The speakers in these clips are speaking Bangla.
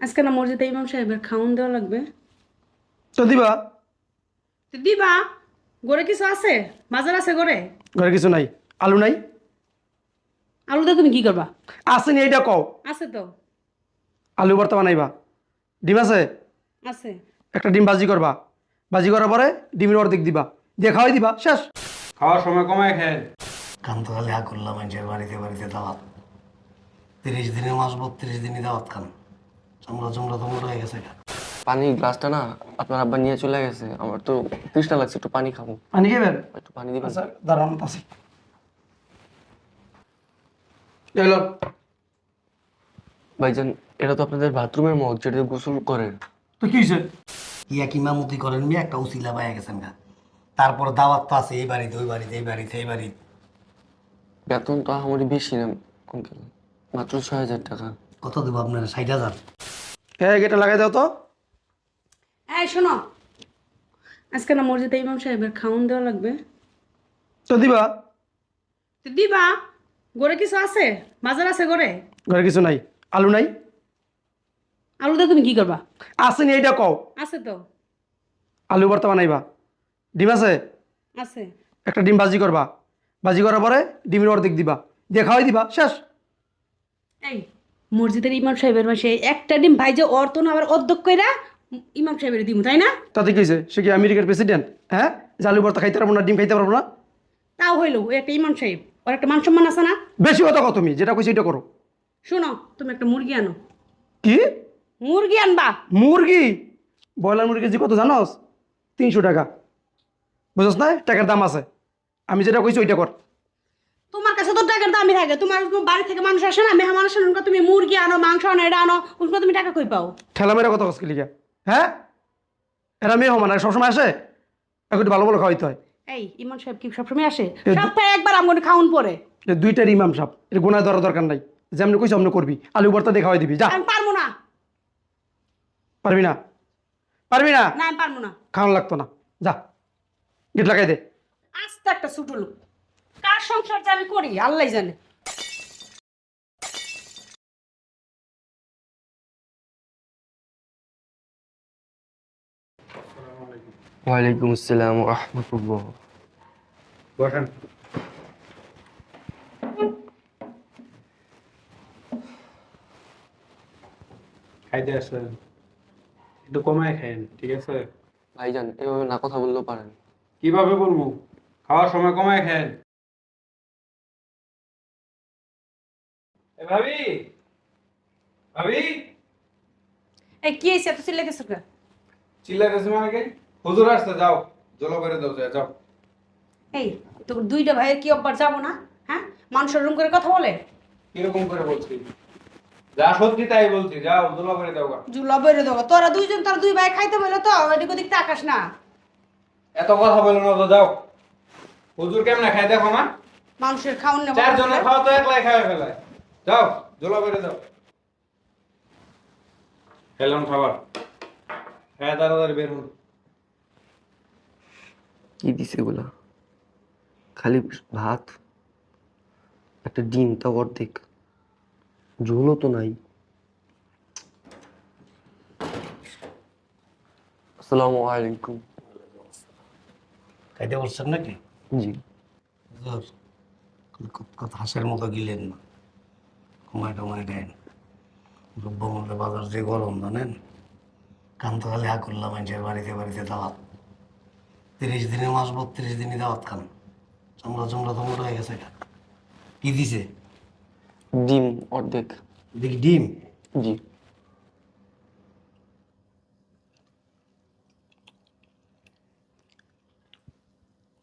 আজকে না মসজিদে ইমাম সাহেবের খাউন দেওয়া লাগবে। তো দিবা? তো দিবা। গড়ে কিছু আছে? বাজার আছে গড়ে ঘরে কিছু নাই। আলু নাই? আলু দিয়ে তুমি কি করবা? আসেনি এইটা কও। আছে তো। আলু ভর্তা বানাইবা। ডিম আছে? আছে। একটা ডিম ভাজি করবা। ভাজি করার পরে ডিমের অর্ধেক দিবা। দিয়ে খাওয়াই দিবা শেষ। খাওয়ার সময় কমায় খেন কান্তকালে হা করলাম মানুষের বাড়িতে বাড়িতে দাওয়াত। তিরিশ দিনের মাস বত্রিশ দিনই দাওয়াত খান। তো মোটা হয়ে গেছে। পানির গ্লাসটা না আপনার আব্বা নিয়ে চলে গেছে। আমার তো তৃষ্ণা লাগছে একটু পানি খাব। পানি খেবেন? একটু পানি দিবেন। আচ্ছা দাঁড়ান ভাইজান এটা তো আপনাদের বাথরুমের মগ যেটা গোসল করেন। তো কি হয়েছে ইয়া কিমামতি করেন মিয়া একটা উসিলা পাইয়া গেছেন গা। তারপর দাওয়াত তো আছে এই বাড়িতে ওই বাড়িতে এই বাড়িতে এই বাড়িতে। বেতন তো আমারই বেশি না মাত্র ছয় হাজার টাকা। কত দেবো আপনার? ষাট হাজার? হ্যাঁ গেটা লাগাই দাও তো। এই শোনো। আজকে না মসজিদে ইমাম সাহেবের খাউন দেওয়া লাগবে। তো দিবা? তো দিবা। গড়ে কিছু আছে? বাজার আছে গড়ে ঘরে কিছু নাই। আলু নাই? আলু দিয়ে তুমি কি করবা? আসেনি এইটা কও। আছে তো। আলু ভর্তা বানাইবা। ডিম আছে? আছে। একটা ডিম ভাজি করবা। ভাজি করার পরে ডিমের অর্ধেক দিবা। দিয়ে খাওয়াই দিবা। শেষ। এই মসজিদের ইমাম সাহেবের মাসে একটা ডিম ভাইজে অর্থ না আবার অর্ধেক কইরা ইমাম সাহেবের দিমু তাই না? তাতে কি হয়েছে সে কি আমেরিকার প্রেসিডেন্ট হ্যাঁ? যে আলু ভর্তা খাইতে পারব না ডিম খাইতে পারব না? তাও হইল ওই একটা ইমাম সাহেব ওর একটা মান সম্মান আছে না? বেশি কথা কও তুমি যেটা কইছি এটা করো। শোনো তুমি একটা মুরগি আনো। কি? মুরগি আনবা? মুরগি? ব্রয়লার মুরগি যে কত জানোস? তিনশো টাকা। বুঝছ না? টাকার দাম আছে। আমি যেটা কইছি ওইটা কর। টাকার দামই থাকে? তোমার বাড়ি থেকে মানুষ আসে না? মেহমান আসে না? তুমি মুরগি আনো মাংস আনো এটা আনো ওগুলো তুমি টাকা কই পাও? ঠেলা মেরা কথা কসকে লিখা? হ্যাঁ? এরা মেয়ে হমান সবসময় আসে? একটু ভালো ভালো খাওয়াইতে হয়। এই ইমাম সাহেব কি সবসময় আসে? সপ্তাহে একবার আমগো খাউন পরে। দুইটার ইমাম সাহেব এটা গোনায় ধরার দরকার নাই। যেমনি কইছি অমনি করবি। আলু ভর্তা দিয়ে খাওয়াই দিবি যা। আমি পারব না। পারবি না? পারবি না? না আমি পারব না। খাওয়ানো লাগতো না। যা। গেট লাগাই দে। আস্তে একটা ছোট লোক। কার সংসার যে আমি করি? আল্লাহ জানে। ওয়ালাইকুম আসসালাম রহমতুল্লাহ। বসেন। খাইতে আসেন একটু কমায় খাইন ঠিক আছে? ভাইজান এভাবে না কথা বললেও পারেন। কীভাবে বলব? খাওয়ার সময় কমায় খাইন ভাবি ভাবি। এই কি হয়েছে এত চিল্লাইতেছো কে চিল্লাইতেছে মানে কি? হুজুর আসতে যাও। জল করে দাও যায়, যাও। এই তোর দুইটা ভাইয়ের কি অব্বার যাব না? হ্যাঁ? মানুষের রুম করে কথা বলে? কীরকম করে বলছি? যা সত্যি তাই বলছি যাও জল করে দাও গা। জুলা বেড়ে দেবো তোরা দুইজন তোরা দুই ভাই খাইতে বলে তো এদিক ওদিক তাকাস না। এত কথা বলো না তো যাও। হুজুর কেমনে খাই দেখো না? মানুষের খাওয়ান জনে খাওয়া তো একলাই খাওয়া ফেলায়। যাও জল করে দাও। খেলাম খাবার। হ্যাঁ তাড়াতাড়ি বের হন। কি দিছে এগুলা? খালি ভাত একটা ডিম তাও অর্ধেক। ঝোলও তো নাই। আসসালামু আলাইকুম। খাইতে বলছেন নাকি? জি। হাঁসের মতো গিলেন না। কমায় টমায় খাইন দ্রব্যমূল্য বাজার যে গরম জানেন? কান্তকালে হা করলাম মানুষের বাড়িতে বাড়িতে দাওয়াত। তিরিশ দিনের মাস বত্রিশ দিনই দাওয়াত খান। চামড়া চামড়া তো মোটা হয়ে গেছে গা। কি দিছে? ডিম অর্ধেক। দেখি ডিম? জি।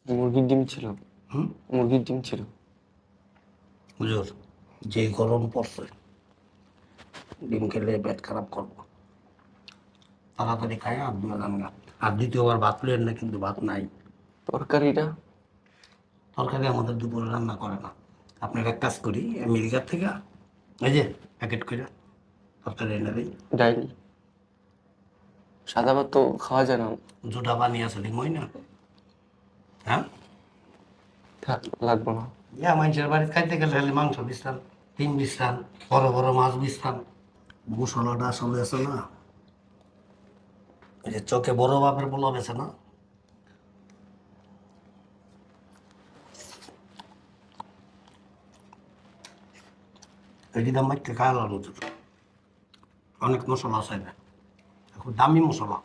মুরগির ডিম ছিল। হুম? মুরগির ডিম ছিল। হুজুর। যে গরম পড়ছে ডিম খেলে পেট খারাপ করব। তাড়াতাড়ি খাই আর দিলাম না আর দ্বিতীয়বার ভাত লইয়েন না কিন্তু ভাত নাই। তরকারিটা? তরকারি আমাদের দুপুরে রান্না করে না। আপনার এক কাজ করি আমেরিকার থেকে এই যে প্যাকেট করে তরকারি এনে দিই। ডাইল। সাদা ভাত তো খাওয়া যায় না। জুটা বানিয়ে আছে ডিমই না? হ্যাঁ? থাক, লাগবে না। ইয়া মানুষের বাড়িতে খাইতে গেলে খালি মাংস বিস্তান ডিম বিস্তান বড় বড় মাছ বিস্তান। মশলাটা আসলে আছে না? এই যে চোখে বড় বাপের বলা আছে না? এটি দাম মাইকে খাওয়া নতুন। অনেক মশলা আছে না? এখন দামি মশলা।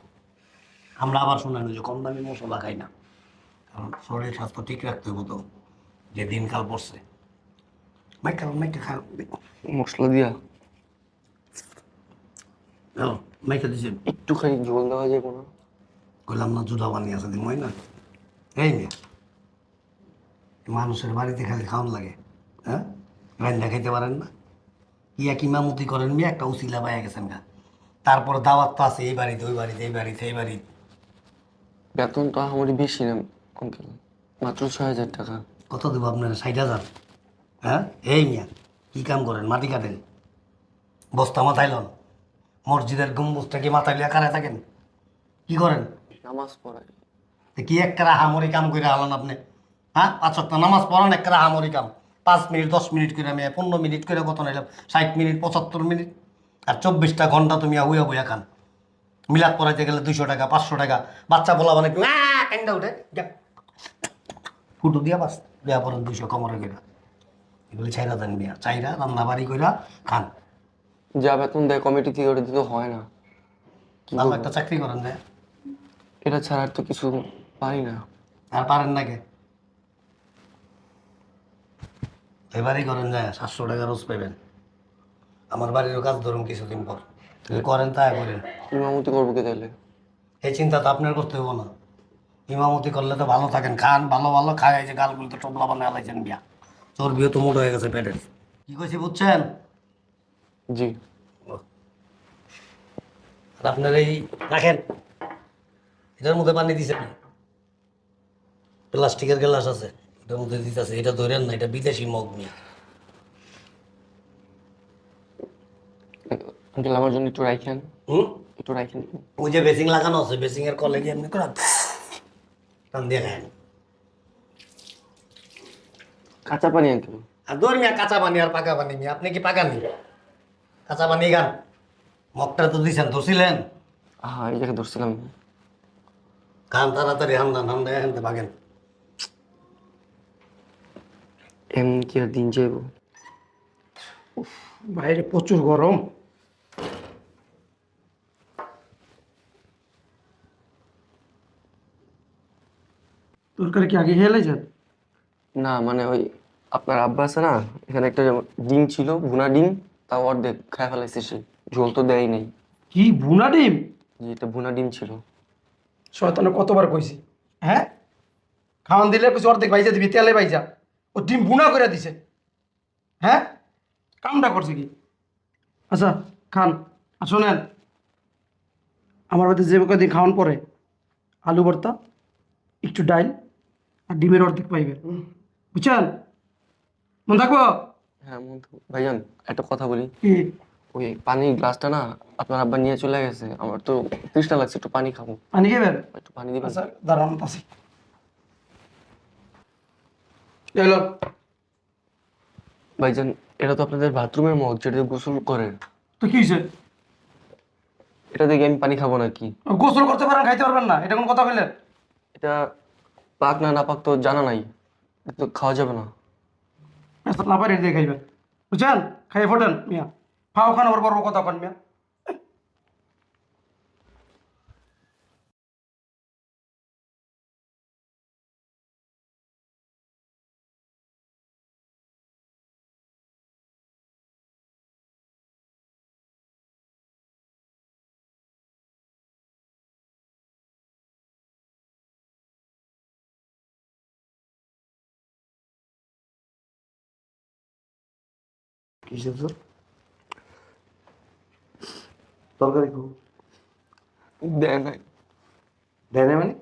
আমরা আবার শুনেন যে কম দামি মশলা খাই না। কারণ শরীর স্বাস্থ্য ঠিক রাখতে হতো যে দিনকাল পড়ছে। মাইকা মাইকা খা মশলা দিয়া। মাইকা দিছেন একটুখানি ঝোল দেওয়া যাবে না কইলাম না জুদা বানিয়ে আছে দিন না? এই মানুষের বাড়িতে খালি খাওয়ান লাগে হ্যাঁ? রান্না খাইতে পারেন না। ইয়া কিমামতি করেন মেয়ে? একটা উচিলা পাইয়া গেছেন গা। তারপর দাওয়াত তো আছে এই বাড়িতে ওই বাড়িতে এই বাড়িতে এই বাড়িতে। বেতন তো আমারই বেশি না মাত্র ছয় হাজার টাকা। কত দেবো আপনার? ষাট হাজার। হ্যাঁ? এই মিয়া কি কাম করেন? মাটি কাটেন। বস্তা মাথায় লন। মসজিদের গম্বুজটা কি মাথায় লিয়া কারায় থাকেন? কি করেন? নামাজ পড়াই কি একটা হামরি কাম করে আলান আপনি? হ্যাঁ? পাঁচ সপ্তাহ নামাজ পড়ান একটা হামরি কাম। পাঁচ মিনিট দশ মিনিট করে আমি পনেরো মিনিট করে কত নিলাম ষাট মিনিট পঁচাত্তর মিনিট আর চব্বিশটা ঘণ্টা তুমি উইয়া বইয়া খান। মিলাদ পড়াইতে গেলে দুইশো টাকা পাঁচশো টাকা। বাচ্চা বলা মানে উঠে। ফুটো দিয়া বাস দেয়া পরেন দুইশো কমরে কইরা এগুলি চাইরা দেন বিয়া। চাইরা রান্না বাড়ি কইরা খান। যা বেতন দেয় কমিটি থেকে ওটা দিতে হয় না। ভালো একটা চাকরি করেন যায় এটা ছাড়া আর তো কিছু পারি না। আর পারেন না কে? এবারই করেন যায় সাতশো টাকা রোজ পাইবেন। আমার বাড়িরও কাজ ধরুন কিছুদিন পর। যদি করেন তা করেন। ইমামতি করব কে তাহলে এই চিন্তা তো আপনার করতে হব না। ইমামতি করলে তো ভালো থাকেন খান ভালো ভালো খায় যে গালগুলো তো টবলা বানিয়ে আলাইছেন বিয়া চর্বিও তো মোটা হয়ে গেছে পেটের। কি কইছি বুঝছেন? জি। আর আপনার এই রাখেন। এটার মধ্যে পানি দিছেন প্লাস্টিকের গ্লাস আছে এটার মধ্যে দিতেছে এটা ধরেন না এটা বিদেশি মগ নিয়ে। আঙ্কেল আমার জন্য একটু রাইখেন। হুম? একটু রাইখেন। ওই যে বেসিং লাগানো আছে বেসিং এর কলে গিয়ে এমনি করে টান দিয়ে কাঁচা পানি আঙ্কেল আর মিয়া কাঁচা পানি আর পাকা পানি মিয়া আপনি কি পাকা নি কাঁচা পানি গান মগটা তো দিছেন ধরছিলেন হ্যাঁ এই জায়গায় ধরছিলাম খান তাড়াতাড়ি হামদান হামদা এখান ভাগেন এমন কি আর দিন যাইব বাইরে প্রচুর গরম তরকারি কি আগে খেয়ে লাইছেন না মানে ওই আপনার আব্বা আছে না এখানে একটা ডিম ছিল ভুনা ডিম তাও অর্ধেক খায় ফেলাইছে সে। ঝোল তো দেয় নাই। কি ভুনা ডিম? এটা ভুনা ডিম ছিল। শয়তানে কতবার কইছি হ্যাঁ? খাওয়ান দিলে কিছু অর্ধেক ভাইজা দিবি তেলে ভাইজা। ও ডিম বুনা করে দিছে। হ্যাঁ? কামটা করছে কি? আচ্ছা খান আর শোনেন আমার বাড়িতে যে কদিন খাওয়ান পরে আলু ভর্তা একটু ডাইল আর ডিমের অর্ধেক পাইবেন। বুঝছেন? মন থাকব? হ্যাঁ ভাইজান একটা কথা বলি। ওই পানির গ্লাসটা না আপনার আব্বা নিয়ে চলে গেছে। আমার তো তৃষ্ণা লাগছে একটু পানি খাব। পানি খেবেন? একটু পানি দিবেন। আচ্ছা দাঁড়ান আসি এলো ভাইজান এটা তো আপনাদের বাথরুমের মগ যেটা গোসল করে। তো কি হয়েছে? এটা দেখে আমি পানি খাব নাকি? গোসল করতে পারেন খাইতে পারবেন না। এটা কোন কথা বললেন এটা পাক না না পাক তো জানা নাই, তো খাওয়া যাবে না। মেস্তার না পারি দিয়ে খাইবেন বুঝছেন? খাইয়ে ফোটেন, মিয়া। খাও খান, ওর বড় কথা খান মিয়া। তো তরকারি খাব দেয় নাই। দেয় না মানে?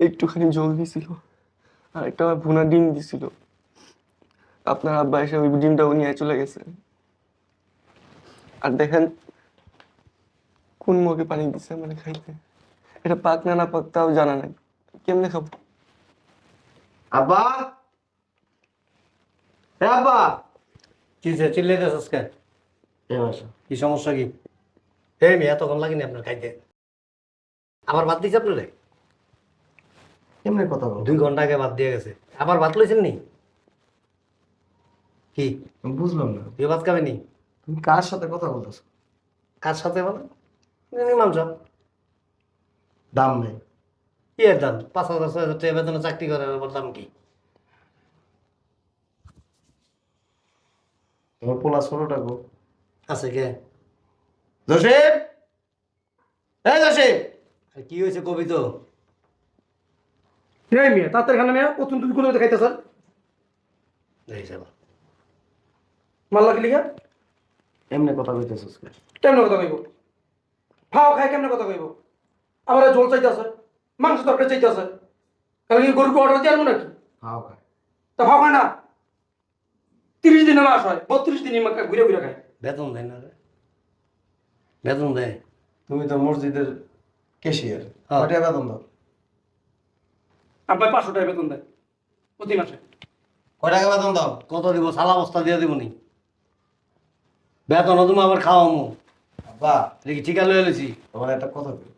একটুখানি জল দিছিল আর একটা ভুনা ডিম দিছিল আপনার আব্বা এসে ওই ডিমটাও নিয়ে চলে গেছে। আর দেখেন কোন মুখে পানি দিছে মানে খাইতে? এটা পাক না না পাক তাও জানা নাই। কেমনে খাব? আব্বা! হ্যাঁ আব্বা! কি যে চিল্লাইতেছিস কে এই মাসে। কি সমস্যা কি? এই মেয়ে এতক্ষণ লাগেনি আপনার খাইতে। আবার ভাত দিয়েছে আপনারে? কেমনে কথা বল দুই ঘণ্টা আগে ভাত দিয়ে গেছে। আবার ভাত লইছেন নি? কি? বুঝলাম না। তুই ভাত খাবে নি তুমি কার সাথে কথা বলতেছো? কার সাথে বলে? ইমাম সাহেব। দাম নেই। কি এর দাম? পাঁচ হাজার ছয় হাজার টাকা বেতনে চাকরি করার দাম কি? তোমার পোলা ষোলোটা গো। আছে কে? জসিম? এই জসিম! আর কি হয়েছে কবি তো? এই মেয়ে তাতে এখানে মেয়ে প্রথম তুমি কোনো খাইতে স্যার এই যাব। মাল্লা কি লিখা এমনি কথা কইতেছিস কে? কেমনে কথা কইব? ফাও খাই কেমনে কথা কইব? আমার জল চাইতে আছে মাংস তরকারি চাইতে আছে তাহলে কি গরুকে অর্ডার দিয়ে আনব নাকি? হাও খায়। তা ফাও খায় না? তিরিশ দিনে মাস হয় বত্রিশ দিনে মাকে ঘুরে ঘুরে খায়। বেতন দেয় না রে। বেতন দেয়। তুমি তো মসজিদের কেশিয়ার হ্যাঁ। কয়টা বেতন দাও? আপনার পাঁচশো টাকা বেতন দেয় প্রতি মাসে। কয় টাকা বেতন দাও? কত দিব? সালা বস্তা দিয়ে দিব নি বেতন তুমি আবার খাওয়ামো। বা দেখি ঠিকা লয়ে লইছি? তোমার একটা কথা বলি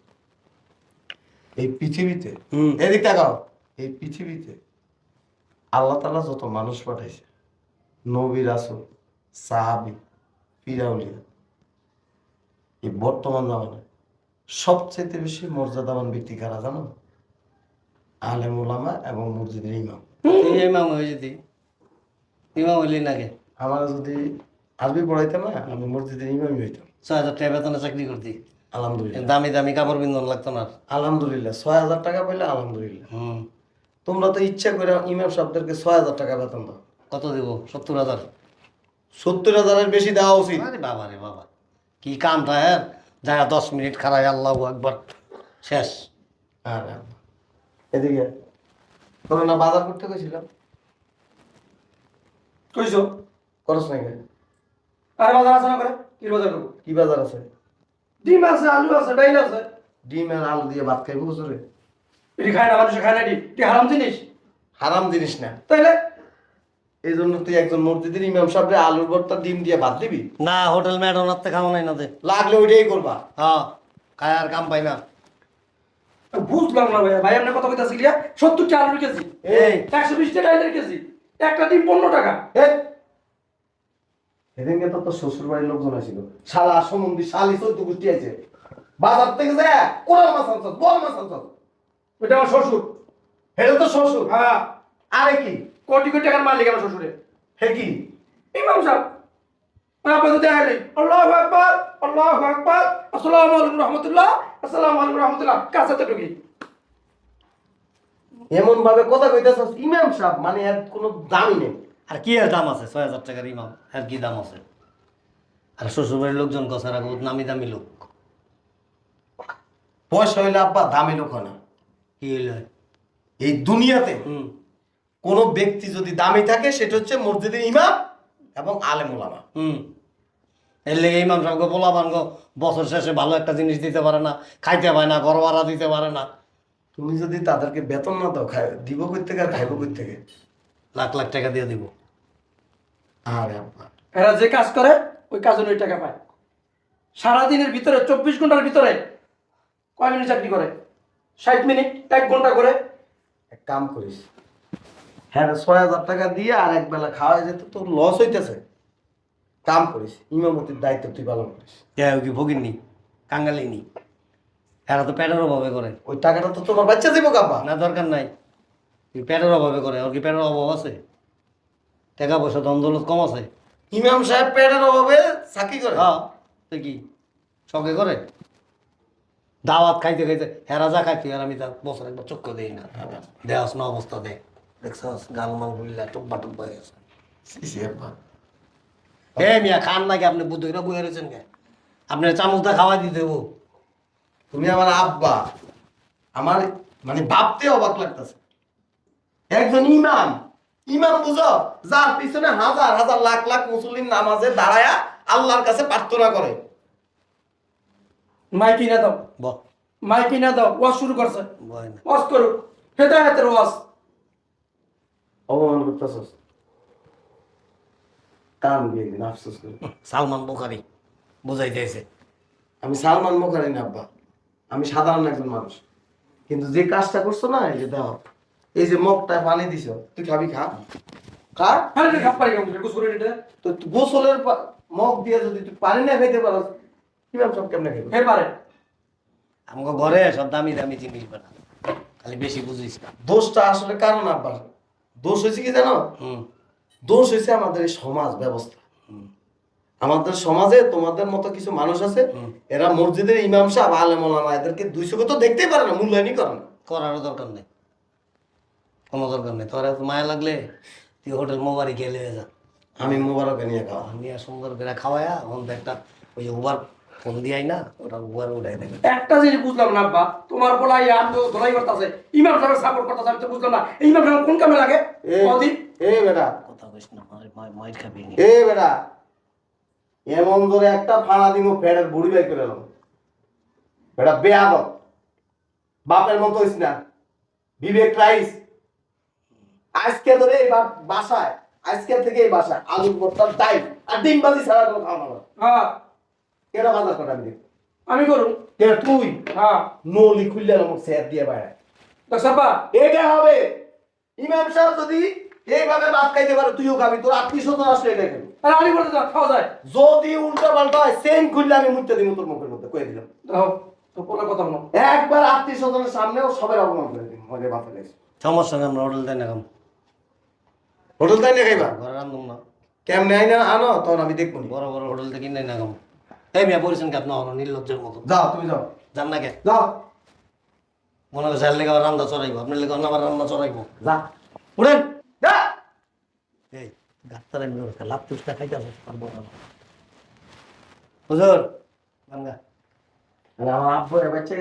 এই পৃথিবীতে হুম। এদিক তাকাও। এই পৃথিবীতে আল্লাহ তালা যত মানুষ পাঠাইছে নবী রাসুল সাহাবি ফিরাউলিয়া এই বর্তমান জামানায় সবচেয়ে বেশি মর্যাদাবান ব্যক্তি কারা জানো? আলেম ওলামা এবং মসজিদের ইমাম। ইমাম হয়ে যেতি ইমাম হইলি নাকি? আমার যদি আরবি পড়াইতাম না আমি মসজিদের ইমামই হইতাম। ছয় হাজার টাকা বেতনে চাকরি করতি। আলহামদুলিল্লাহ। দামি দামি কাপড় বিন্দন লাগতো না। আলহামদুলিল্লাহ ছয় হাজার টাকা পাইলে আলহামদুলিল্লাহ। হুম। তোমরা তো ইচ্ছা করে ইমাম সাহেবদেরকে ছয় হাজার টাকা বেতন দাও। কত দিব? সত্তর হাজার। সত্তর হাজারের বেশি দেওয়া উচিত। আরে বাবা রে বাবা। কি কামটা হ্যাঁ? যা দশ মিনিট খারাই আল্লাহ একবার শেষ। আর এদিকে তোরা না বাজার করতে গেছিলাম কইছো? করস না কেন? আর বাজার আছে না করে? কি বাজার করব? কি বাজার আছে? ডিম আছে আলু আছে ডাইল আছে। ডিম আর আলু দিয়ে ভাত খাইবো বছরে এটি খায় না মানুষ খায় না এটি হারাম জিনিস। হারাম জিনিস না। তাইলে? এই জন্য তুই একজন মসজিদের ইমাম সাহেবরে আলুর ভর্তা ডিম দিয়ে ভাত দিবি? না হোটেল ম্যাডোনার থেকে খাওয়া নাই না দে। লাগলে ওইটাই করবা। হ্যাঁ খায় আর কাম পাই না। বুঝলাম না ভাইয়া। ভাই আপনার কথা কইতাছি লিয়া সত্তর টাকা আলুর কেজি। এই। একশো বিশ টাকা ডাইলের কেজি। একটা ডিম পনেরো টাকা। এই! সেদিনকে তো তোর শ্বশুর বাড়ির লোকজন আসছিল শালা সমন্দি শালি চোদ্দ গোষ্ঠী আছে। বাজার থেকে যায় কোরাল মাছ আনছ বল মাছ আনছ ওইটা আমার শ্বশুর। এটা তো শ্বশুর। হ্যাঁ। আরে কি? কোটি কোটি টাকার মালিক আমার শ্বশুরে। হে কি? ইমাম সাহেব। ওই আপনাদের দেখা নেই। আল্লাহ আকবার আল্লাহ আকবার। আসসালামু আলাইকুম রহমতুল্লাহ আসসালামু আলাইকুম রহমতুল্লাহ। কাছে তো ঢুকি? এমন ভাবে কথা কইতেছস ইমাম সাহেব মানে এর কোনো দামই নেই। আর কি আর দাম আছে? ছয় হাজার টাকার ইমাম আর কি দাম আছে? আর শ্বশুরবাড়ির লোকজন কষারা বহুত নামি দামি লোক। পয়সা হইলে আব্বা দামি লোক হয় না। কি হইলে? এই দুনিয়াতে হুম। কোনো ব্যক্তি যদি দামি থাকে সেটা হচ্ছে মসজিদের ইমাম এবং আলেম ওলামা হুম। এর লেগে ইমাম সাহেব পোলা বানগ বছর শেষে ভালো একটা জিনিস দিতে পারে না খাইতে পারে না ঘর ভাড়া দিতে পারে না। তুমি যদি তাদেরকে বেতন না দাও খাই দিব কই থেকে আর খাইব কই থেকে লাখ লাখ টাকা দিয়ে দিব। আরে আব্বা। এরা যে কাজ করে ওই কাজ অনুযায়ী টাকা পায়। সারাদিনের ভিতরে চব্বিশ ঘণ্টার ভিতরে কয় মিনিট চাকরি করে? ষাট মিনিট এক ঘণ্টা করে? এক কাম করিস। হ্যাঁ ছয় হাজার টাকা দিয়ে আর এক বেলা খাওয়া যেত তোর লস হইতেছে। কাম করিস ইমামতির দায়িত্ব তুই পালন করিস। কে কি ভগিনি? কাঙ্গালি নি এরা তো পেটের অভাবে করে। ওই টাকাটা তো তোমার বাচ্চা দিব কাপা না দরকার নাই। তুই পেটের অভাবে করে ওর কি পেটের অভাব আছে? টাকা পয়সা দ্বন্দ্বলত কম আছে? ইমাম সাহেব পেটের অভাবে চাকরি করে? হ্যাঁ তো কি? শখে করে? দাওয়াত খাইতে খাইতে হেরা যা খাইতে আর আমি তা বছর একবার চক্কর দিই না। দেওয়াস না অবস্থা দে দেখছস গাল মাল টুব্বা টুব্বা হয়ে গেছে। সি, সি, আব্বা। হে মিয়া খান নাকি আপনি রয়েছেন কে? আপনার চামচটা খাওয়াই দিতে দেবো তুমি আমার আব্বা। আমার মানে ভাবতে অবাক লাগতেছে। একজন ইমাম। ইমাম বুঝো যার পিছনে হাজার হাজার লাখ লাখ মুসলিম নামাজে দাঁড়ায়া আল্লাহর কাছে প্রার্থনা করে। মাইকি না দাও। বহ। মাই কিনা দাও ওয়াজ শুরু করছে। বয় না ওয়াজ করুক। হেদায়তের ওয়াজ। অপমান করতেছস কানবি একদিন আফসোস করে সালমান বুখারি বুঝাইতেছে আমি সালমান মুখারি না আব্বা। আমি সাধারণ একজন মানুষ। কিন্তু যে কাজটা করছ না এই যে দাও এই যে মগটায় পানি দিছ তুই খাবি খা। খা। নিতে। তো গোসলের মগ দিয়ে যদি তুই পানি না খাইতে পারো কীভাবে সব কেমনে খাইবে? ফের পারে। আমাকে ঘরে সব দামি দামি জিনিস বানা খালি বেশি বুঝিস না। দোষটা আসলে কারণ আব্বা? দোষ হয়েছে কি জানো? দোষ হয়েছে আমাদের এই সমাজ ব্যবস্থা। আমাদের সমাজে তোমাদের মতো কিছু মানুষ আছে এরা মসজিদের ইমাম সাহেব আলেম এদেরকে দুই চোখে তো দেখতেই পারে না মূল্যায়নই করে না। করারও দরকার নেই। কোনো দরকার নেই। তোর এত মায়া লাগলে তুই হোটেল মোবারি গেলে যা। আমি মোবারকে নিয়ে খাওয়া। নিয়ে সুন্দর করে খাওয়ায়া এখন একটা ওই উবার ফোন দিয়াই না ওটা উবার উঠাই দেবে। একটা জিনিস বুঝলাম না আব্বা। তোমার বলা ইয়ার তো ধরাই করতেছে। ইমাম সাহেব সাপোর্ট করতেছে আমি তো বুঝলাম না। ইমাম সাহেব কোন কামে লাগে? এ কদিন এ বেটা। কথা কইস না খাবি নি। এ বেটা। এমন ধরে একটা ফাড়া দিব বুড়ি বাই করে এলাম বেটা বেয়াদ বাপের মতো হইস না। বিবেক রাইস। আজকে ধরে এই বাসায় আজকে থেকে এই বাসায় আলু ভর্তার ডাইল আর ডিম বাজি ছাড়া কোনো খাওয়া না। হ্যাঁ। কেটা বাজার করে আমি দেখি আমি করুন তুই? হ্যাঁ। নলি খুললে আমার স্যার দিয়ে বাইরে ডাক্তার বা এটা হবে। ইমাম সাহেব যদি এইভাবে ভাত খাইতে পারে তুইও খাবি। তোর আত্মীয় স্বজন আসলে এটা খাবি আরে করতে যাও খাওয়া যায়। যদি উল্টা পাল্টা হয় সেম খুললে আমি মুখতে দিব তোর মুখের মধ্যে কয়ে দিলাম। তো কোনো কথা বলো। একবার আত্মীয় স্বজনের সামনেও সবাই অপমান করে দিন মজা মাথা লেগেছে সমস্যা নেই আমরা হোটেল দেয় না কাম হোটেল তাই না খাইবা? ঘরে না। কেমনে আইনা আনো তখন আমি দেখব নি। বড় বড় হোটেল থেকে কিনে না কাম এই মিয়া পরিছেন কি আপনার নির্লজ্জের মতো। যাও তুমি যাও। জান না কে যাও। মনে হয় স্যার লেগে আবার রান্না চড়াইবো আপনার লেগে অন্য আবার রান্না চড়াইবো। যা। উঠেন। যা। এই ডাক্তার ওরকম লাভ চুষটা খাইতে আসে পারব না। হুজুর আমার আব্বু গেছে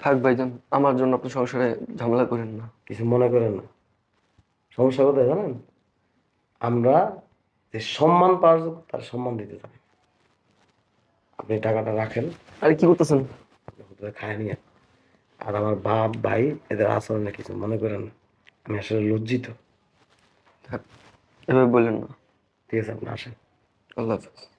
থাক ভাইজান আমার জন্য আপনি সংসারে ঝামেলা করেন না। কিছু মনে করেন না। সমস্যা কোথায় জানেন? আমরা যে সম্মান পাওয়ার যোগ্য তার সম্মান দিতে চাই। আপনি টাকাটা রাখেন। আরে কি করতেছেন? খায়নি খায় নিয়ে। আর আমার বাপ ভাই এদের আচরণে কিছু মনে করেন আমি আসলে লজ্জিত। থাক এভাবে বললেন না। ঠিক আছে আপনি আসেন। আল্লাহ হাফেজ।